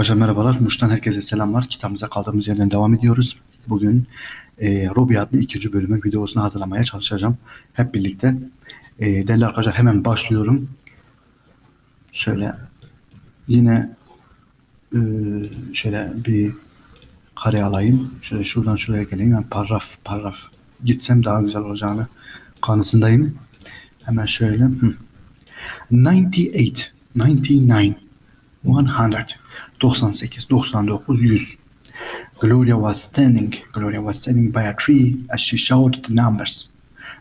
Arkadaşlar merhabalar. Muş'tan herkese selamlar. Kitabımıza kaldığımız yerden devam ediyoruz. Bugün e, Robi adlı ikinci bölümün videosunu hazırlamaya çalışacağım. Hep birlikte. E, değerli arkadaşlar hemen başlıyorum. Şöyle yine e, şöyle bir kare alayım. Şöyle şuradan şuraya geleyim. Yani paragraf paragraf gitsem daha güzel olacağını kanısındayım. Hemen şöyle. Hı. 98, 99, 100, 98, 99, 100. Gloria was standing, Gloria was standing by a tree as she shouted the numbers.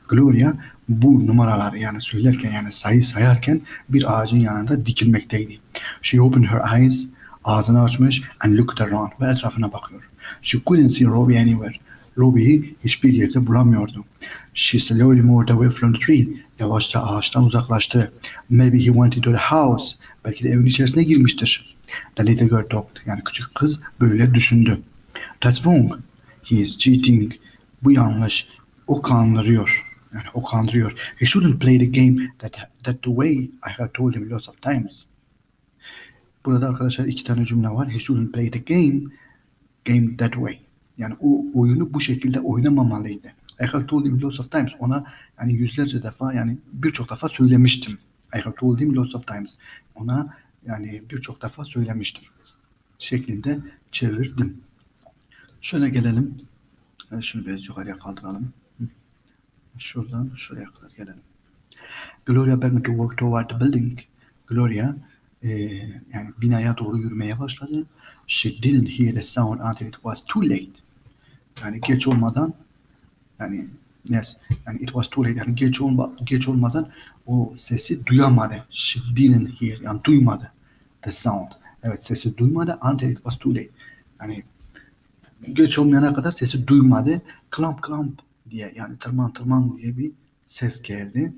Gloria bu numaraları yani söylerken yani sayı sayarken bir ağacın yanında dikilmekteydi. She opened her eyes, ağzını açmış and looked around ve etrafına bakıyor. She couldn't see Robbie anywhere. Robbie'yi hiçbir yerde bulamıyordu. She slowly moved away from the tree. Yavaşça ağaçtan uzaklaştı. Maybe he went into the house. Belki de evin içerisine girmiştir. The little girl talked. Yani küçük kız böyle düşündü. That's wrong. He is cheating. Bu yanlış. O kandırıyor. Yani o kandırıyor. He shouldn't play the game that, that the way I have told him lots of times. Burada arkadaşlar iki tane cümle var. He shouldn't play the game game that way. Yani o oyunu bu şekilde oynamamalıydı. I have told him lots of times. Ona yani yüzlerce defa yani birçok defa söylemiştim. I have told him lots of times. Ona yani birçok defa söylemiştim. Şeklinde çevirdim. Şöyle gelelim. Şunu biraz yukarıya kaldıralım. Şuradan şuraya kadar gelelim. Gloria began to walk toward the building. Gloria e, yani binaya doğru yürümeye başladı. She didn't hear the sound until it was too late. Yani geç olmadan yani yes yani it was too late yani geç olma geç olmadan o sesi duyamadı. She didn't hear yani duymadı the sound. Evet sesi duymadı until it was too late. Yani geç olmayana kadar sesi duymadı. Clamp clamp diye yani tırman tırman diye bir ses geldi.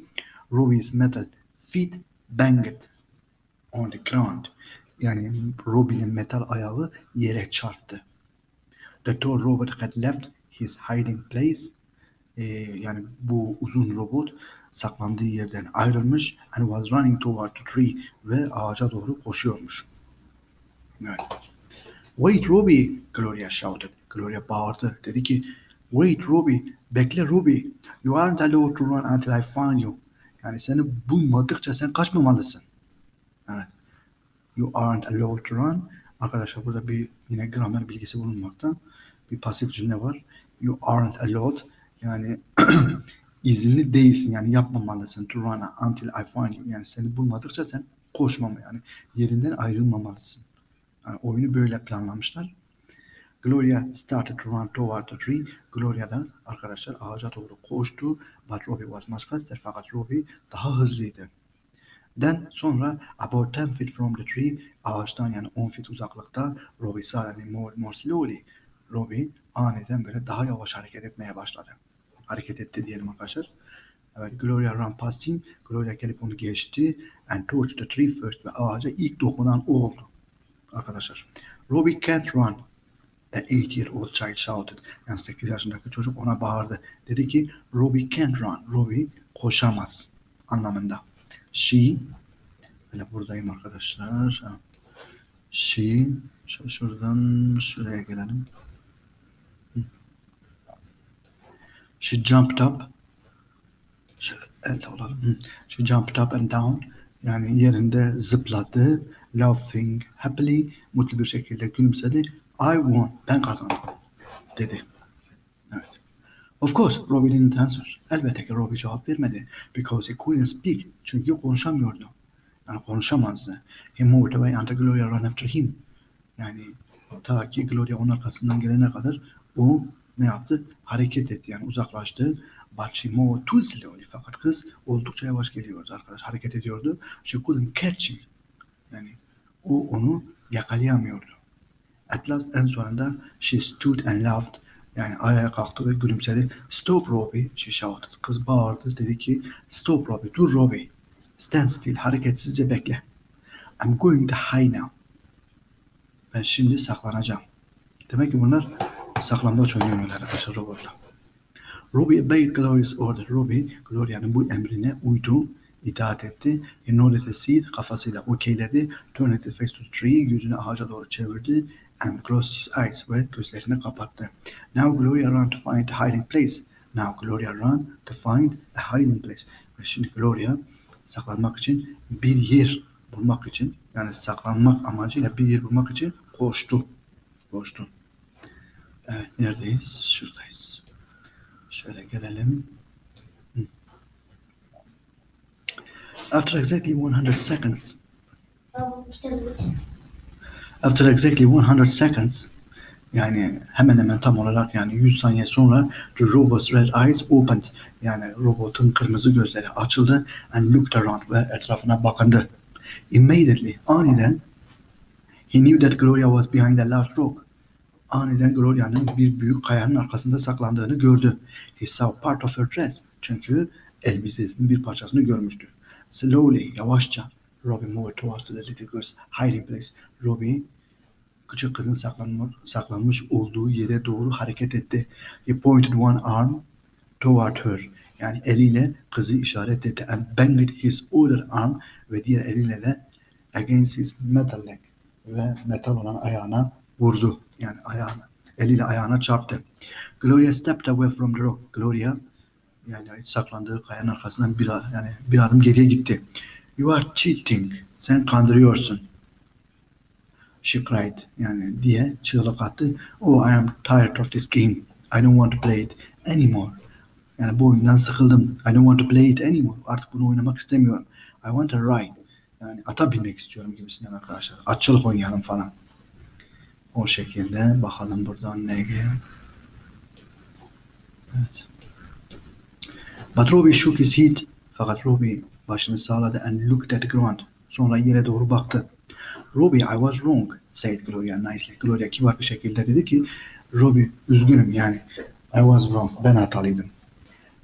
Robbie's metal feet banged on the ground. Yani Robbie'nin metal ayağı yere çarptı. Tall robot had left his hiding place. Ee, yani bu uzun robot saklandığı yerden ayrılmış and was running toward the tree ve ağaca doğru koşuyormuş. Evet. Wait Robbie, Gloria shouted. Gloria bağırdı. Dedi ki, Wait Robbie, bekle Robbie. You aren't allowed to run until I find you. Yani seni bulmadıkça sen kaçmamalısın. Evet. You aren't allowed to run. Arkadaşlar burada bir yine gramer bilgisi bulunmakta. Bir pasif cümle var. You aren't allowed. Yani izinli değilsin. Yani yapmamalısın. To run until I find you. Yani seni bulmadıkça sen koşmama yani yerinden ayrılmamalısın. Yani oyunu böyle planlamışlar. Gloria started to run toward the tree. Gloria da arkadaşlar ağaca doğru koştu. But Robbie was much faster. Fakat Robbie daha hızlıydı. Then sonra about 10 feet from the tree ağaçtan yani 10 feet uzaklıkta Robbie suddenly more, more slowly Robbie aniden böyle daha yavaş hareket etmeye başladı. Hareket etti diyelim arkadaşlar. Evet, Gloria ran past. Gloria gelip onu geçti. And touched the tree first. Ve ağaca ilk dokunan o oldu. Arkadaşlar. Robbie can't run. The eight year old child shouted. Yani 8 yaşındaki çocuk ona bağırdı. Dedi ki Robbie can't run. Robbie koşamaz anlamında. She böyle buradayım arkadaşlar. She şuradan şuraya gelelim. Hı. She jumped up. Şöyle elde. She jumped up and down. Yani yerinde zıpladı. Laughing happily. Mutlu bir şekilde gülümsedi. I won. Ben kazandım. Dedi. Evet. Of course, Robbie didn't answer. Elbette ki Robbie cevap vermedi. Because he couldn't speak. Çünkü konuşamıyordu. Yani konuşamazdı. He moved away until Gloria ran after him. Yani ta ki Gloria onun arkasından gelene kadar o ne yaptı? Hareket etti yani uzaklaştı. Too slowly. Fakat kız oldukça yavaş geliyordu arkadaş. Hareket ediyordu. She couldn't catch him. Yani o onu yakalayamıyordu. At last en sonunda she stood and laughed. Yani ayağa kalktı ve gülümsedi. Stop Robbie, she shouted. Kız bağırdı. Dedi ki stop Robbie, dur Robbie. Stand still, hareketsizce bekle. I'm going to hide now. Ben şimdi saklanacağım. Demek ki bunlar saklambaç oynuyorlar arkadaşlar robotla. Robbie obeyed Gloria's order. Robbie, Gloria'nın bu emrine uydu. itaat etti. He nodded his seat. Kafasıyla okeyledi. Turned his face to tree. Yüzünü ağaca doğru çevirdi. And closed his eyes. Ve gözlerini kapattı. Now Gloria ran to find a hiding place. Now Gloria ran to find a hiding place. Ve şimdi Gloria saklanmak için bir yer bulmak için yani saklanmak amacıyla bir yer bulmak için koştu. Koştu. Evet neredeyiz? Şuradayız. Şöyle gelelim. After exactly 100 seconds, after exactly 100 seconds, yani hemen hemen tam olarak yani 100 saniye sonra the robot's red eyes opened. Yani robotun kırmızı gözleri açıldı and looked around ve etrafına bakındı. Immediately, aniden he knew that Gloria was behind a large rock. Aniden Gloria'nın bir büyük kayanın arkasında saklandığını gördü. He saw part of her dress. Çünkü elbisesinin bir parçasını görmüştü. Slowly, yavaşça Robbie moved towards the little girl's hiding place. Robbie küçük kızın saklanma, saklanmış olduğu yere doğru hareket etti. He pointed one arm toward her. Yani eliyle kızı işaret etti. And bent with his other arm ve diğer eliyle de against his metal leg ve metal olan ayağına vurdu. Yani ayağına, eliyle ayağına çarptı. Gloria stepped away from the rock. Gloria yani saklandığı kayanın arkasından bir, a- yani bir adım geriye gitti. You are cheating. Sen kandırıyorsun. She cried. Yani diye çığlık attı. Oh I am tired of this game. I don't want to play it anymore. Yani bu oyundan sıkıldım. I don't want to play it anymore. Artık bunu oynamak istemiyorum. I want to ride. Yani ata binmek istiyorum gibisinden arkadaşlar. Atçılık oynayalım falan. O şekilde bakalım buradan ne geliyor. Evet. But Robbie shook his head. Fakat Robbie başını sağladı and looked at the ground. Sonra yere doğru baktı. Robbie, I was wrong, said Gloria nicely. Gloria kibar bir şekilde dedi ki, Robbie, üzgünüm yani. I was wrong, ben hatalıydım.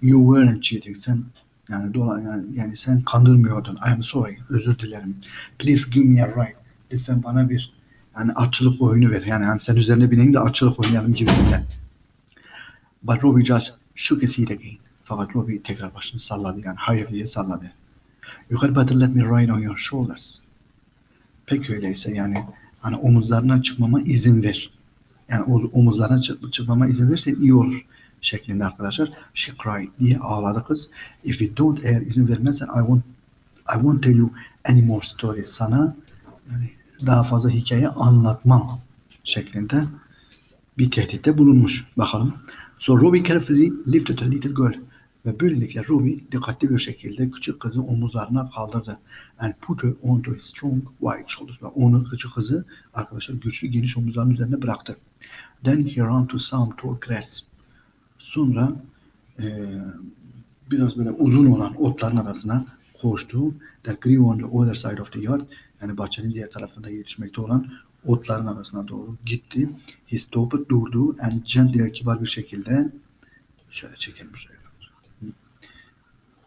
You weren't cheating, sen yani, dola, yani, yani sen kandırmıyordun. I am sorry, özür dilerim. Please give me a ride. Lütfen bana bir yani atçılık oyunu ver. Yani, yani sen üzerine bineyim de atçılık oynayalım gibisinden. But Robbie just shook his head again. Fakat Robbie tekrar başını salladı yani hayır diye salladı. You had better let me ride on your shoulders. Peki öyleyse yani hani omuzlarına çıkmama izin ver. Yani omuzlarına çık- çıkmama izin versen iyi olur şeklinde arkadaşlar. She cried diye ağladı kız. If you don't eğer izin vermezsen I won't I won't tell you any more stories. Sana yani daha fazla hikaye anlatmam şeklinde bir tehditte bulunmuş. Bakalım. So Robbie carefully lifted the little girl. Ve böylelikle Robbie dikkatli bir şekilde küçük kızı omuzlarına kaldırdı. And put her onto his strong wide shoulders. Ve onu küçük kızı arkadaşlar güçlü geniş omuzlarının üzerine bıraktı. Then he ran to some tall grass. Sonra eee, biraz böyle uzun olan otların arasına koştu. That grew on the other side of the yard. Yani bahçenin diğer tarafında yetişmekte olan otların arasına doğru gitti. He stopped, durdu and gently, kibar bir şekilde şöyle çekelim şuraya.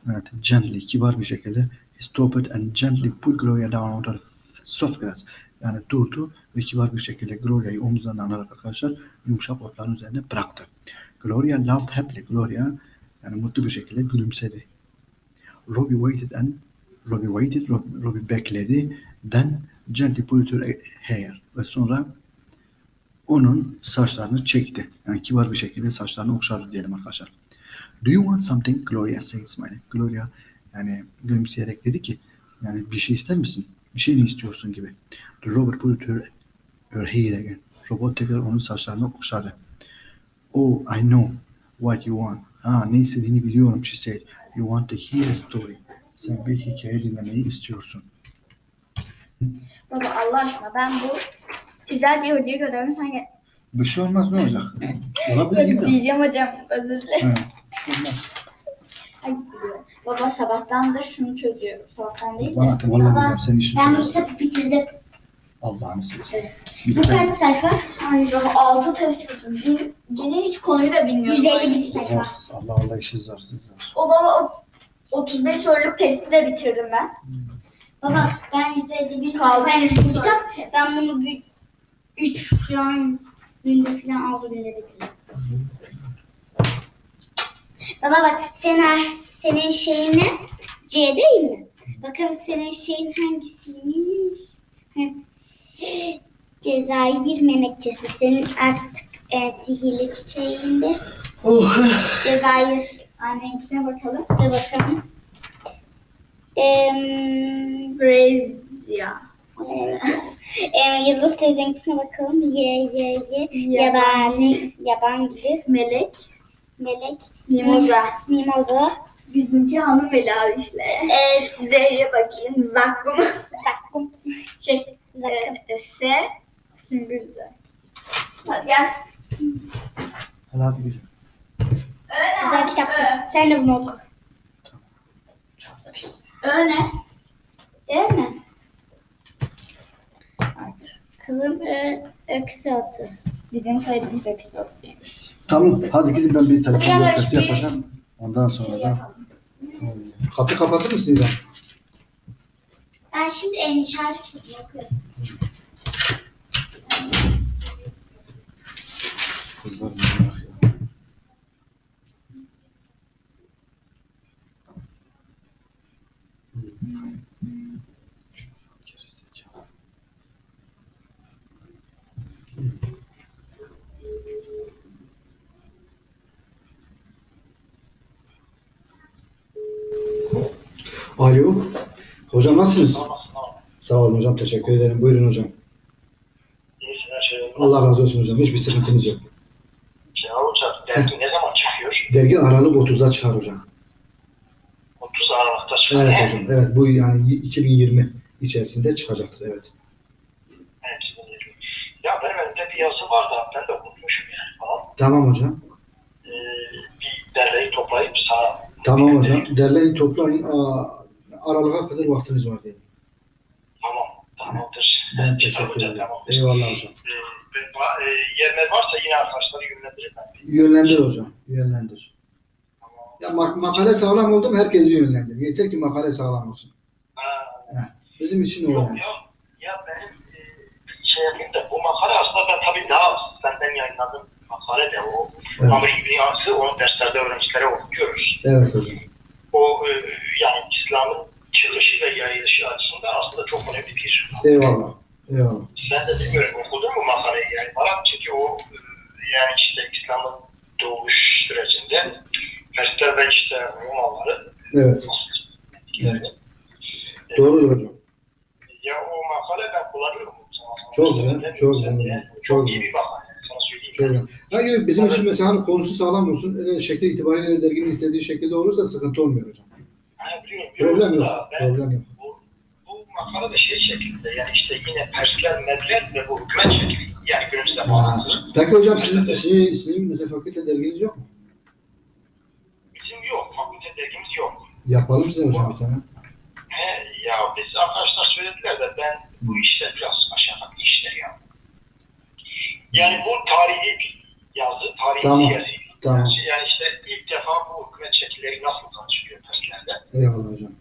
Evet, gently, kibar bir şekilde he stopped and gently put Gloria down on the soft grass. Yani durdu ve kibar bir şekilde Gloria'yı omuzlarına alarak arkadaşlar yumuşak otların üzerine bıraktı. Gloria laughed happily. Gloria yani mutlu bir şekilde gülümsedi. Robbie waited and Robbie waited, Robbie, Robbie bekledi. Then gently pulled her hair. Ve sonra onun saçlarını çekti. Yani kibar bir şekilde saçlarını okşadı diyelim arkadaşlar. Do you want something? Gloria said smiling. Gloria yani gülümseyerek dedi ki yani bir şey ister misin? Bir şey mi istiyorsun gibi. The robot pulled her, her hair again. Robot tekrar onun saçlarını okşadı. Oh, I know what you want. Ha, ne istediğini biliyorum, she said. You want to hear a story. Sen bir hikaye dinlemeyi istiyorsun. Baba Allah aşkına ben bu güzel bir hocayı. Sen gel. Bir şey olmaz ne olacak? Olabilir mi? Diyeceğim hocam özür dilerim. Ha, bir şey olmaz. Ay, Baba sabahtandır şunu çözüyorum. Sabahtan değil de. Bana da vallahi sen işin Ben bu çözersin. kitabı bitirdim. Allah'ını seversen. Evet. Bir Bu tane- kaç sayfa? Ay baba altı test çözdüm. Din- Dinin hiç konuyu da bilmiyorum. 151 sayfa. Zarsız. Allah Allah işi zarsız zar. O baba o 35 soruluk testi de bitirdim ben. Baba ben 151 Kaldı sayfa kitap. Ben bunu bir 3 falan günde falan 6 günde bitirdim. Baba bak senin, senin şeyini C değil mi? Bakalım senin şeyin hangisiymiş? Cezayir menekşesi senin artık en sihirli çiçeğinde. Oh. Cezayir. Anneninkine bakalım. Dur bakalım. Brezilya. Em, Yıldız teyzeninkisine bakalım. Ye ye ye. Yaban. Yabani. Yaban gülü. Melek. Melek. Mimoza. Mimoza. Bizimki hanım elavişle. Evet. Z'ye bakayım. Zakkum. Zakkum. Şey. Zakkum. E, S. Sümbüldü. Hadi gel. Hadi hadi güzel. Güzel kitaptı. Sen de bunu oku. Ö ne? Değil mi? Kızım ö, öksü otu. Bizim söylediğimiz eksi otuymuş. Tamam hadi gidin ben bir telefon Biraz görüşmesi bir- yapacağım. Ondan sonra Şey da kapı kapatır mısın İrem? Ben şimdi en şarj Alo. Hocam nasılsınız? Sağ olun hocam. Teşekkür ederim. Buyurun hocam. Şey. Allah razı olsun hocam. Hiçbir sıkıntınız yok. Ya hocam dergi ne zaman çıkıyor? Dergi Aralık 30'da çıkar hocam. 30 Aralık'ta çıkıyor. Evet hocam. Evet bu yani 2020 içerisinde çıkacaktır. Evet. Ya benim elimde bir yazı var da ben de unutmuşum yani falan. Tamam hocam. Ee, bir derleyi toplayıp sana... Tamam hocam. Derleyin toplayın. Aa, Aralık'a kadar vaktiniz var dedim. Tamam, tamamdır. Ben teşekkür ederim. tamam. Eyvallah hocam. Ee, e, yerler varsa yine arkadaşları yönlendiririm ben. Yönlendir hocam. Yönlendir. Tamam. Ya mak- makale sağlam oldu mu herkesi yönlendir. Yeter ki makale sağlam olsun. Ha, Bizim için o yok yani. ya, ya benim e, şey yapayım da bu makale aslında ben tabii daha senden yayınladığım makale de o. Evet. Amerika dünyası onu derslerde öğrencilere okuyoruz. Evet hocam. o e, yani İslam'ın çıkışı ve yayılışı açısından aslında çok önemli bir. Eyvallah. Eyvallah. Ben de bilmiyorum okudun mu makaleyi yani bana çünkü o e, yani işte İslam'ın doğuş sürecinde Persler ve işte Romalıları Evet. yani, e, Doğrudur hocam. Ya o makale ben kullanıyorum. Çok güzel, çok güzel, Yani çok iyi bir makale. Güzel. Hani bizim için mesela hani konusu sağlam olsun. Öyle şekli itibariyle derginin istediği şekilde olursa sıkıntı olmuyor hocam. Ha, biliyorum, Problem biliyorum yok. da ben- Problem yok. Makale de şey şeklinde yani işte yine Persler, Medler ve bu hükümet şekli yani günümüzde bağlantılı. Peki hocam sizin, sizin, sizin mesela fakülte derginiz yok mu? Bizim yok, fakülte dergimiz yok. Yapalım size hocam bir tane. He, ya biz arkadaşlar söylediler de ben bu işler biraz aşağıdaki işler ya. Yani bu tarihi yazı, tarihi Tamam, yazı. tamam. Yani işte ilk defa bu hükümet şekilleri nasıl tanışıyor Persler'de. Eyvallah hocam.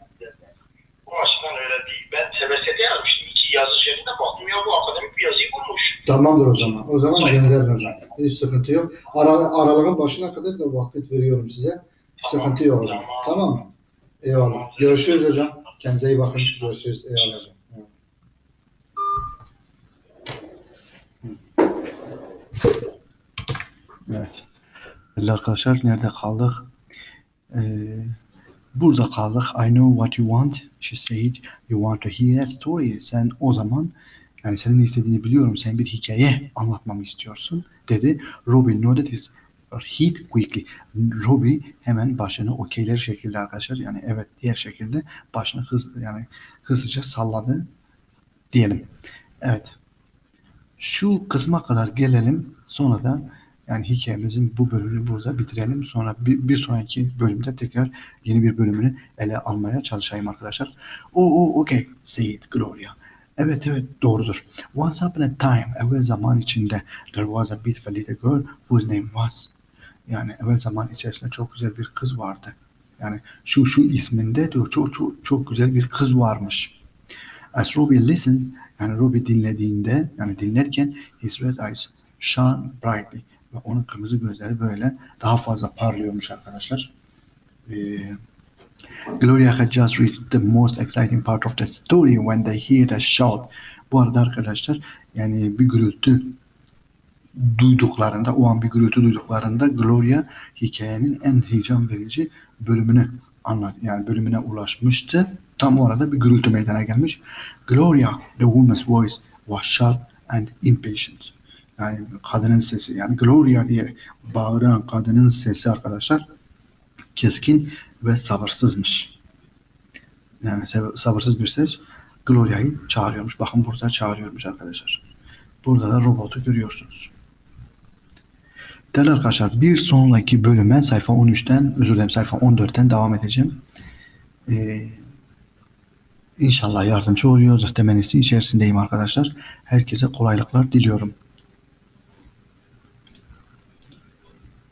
Bu açıdan öyle değil. Ben TBS'de yazmıştım. İki yazı şeklinde baktım ya bu akademik bir yazıyı bulmuş. Tamamdır o zaman. O zaman gönderin hocam. Hiç sıkıntı yok. Ara, aralığın başına kadar da vakit veriyorum size. Sıkıntı yok hocam. Tamam mı? Eyvallah. Görüşürüz hocam. Kendinize iyi bakın. Görüşürüz. Eyvallah hocam. Evet. Değerli arkadaşlar nerede kaldık? Ee, burada kaldık. I know what you want. She said you want to hear a story. Sen o zaman yani senin ne istediğini biliyorum. Sen bir hikaye anlatmamı istiyorsun dedi. Robin nodded his head quickly. Robbie hemen başını okeyler şekilde arkadaşlar. Yani evet diğer şekilde başını hız yani hızlıca salladı diyelim. Evet. Şu kısma kadar gelelim. Sonra da yani hikayemizin bu bölümünü burada bitirelim. Sonra bir, bir sonraki bölümde tekrar yeni bir bölümünü ele almaya çalışayım arkadaşlar. O o okay said Gloria. Evet evet doğrudur. Once upon a time evvel zaman içinde there was a beautiful little girl whose name was yani evvel zaman içerisinde çok güzel bir kız vardı. Yani şu şu isminde diyor çok çok çok güzel bir kız varmış. As Ruby listened yani Ruby dinlediğinde yani dinlerken his red eyes shone brightly ve onun kırmızı gözleri böyle daha fazla parlıyormuş arkadaşlar. Ee, Gloria had just reached the most exciting part of the story when they hear the shout. Bu arada arkadaşlar yani bir gürültü duyduklarında, o an bir gürültü duyduklarında Gloria hikayenin en heyecan verici bölümünü anlat, yani bölümüne ulaşmıştı. Tam o arada bir gürültü meydana gelmiş. Gloria, the woman's voice was sharp and impatient. Yani kadının sesi, yani Gloria diye bağıran kadının sesi arkadaşlar keskin ve sabırsızmış. Yani sab- sabırsız bir ses Gloria'yı çağırıyormuş. Bakın burada çağırıyormuş arkadaşlar. Burada da robotu görüyorsunuz. Değerli arkadaşlar bir sonraki bölüme sayfa 13'ten özür dilerim sayfa 14'ten devam edeceğim. Ee, inşallah yardımcı oluyordur temenisi içerisindeyim arkadaşlar. Herkese kolaylıklar diliyorum.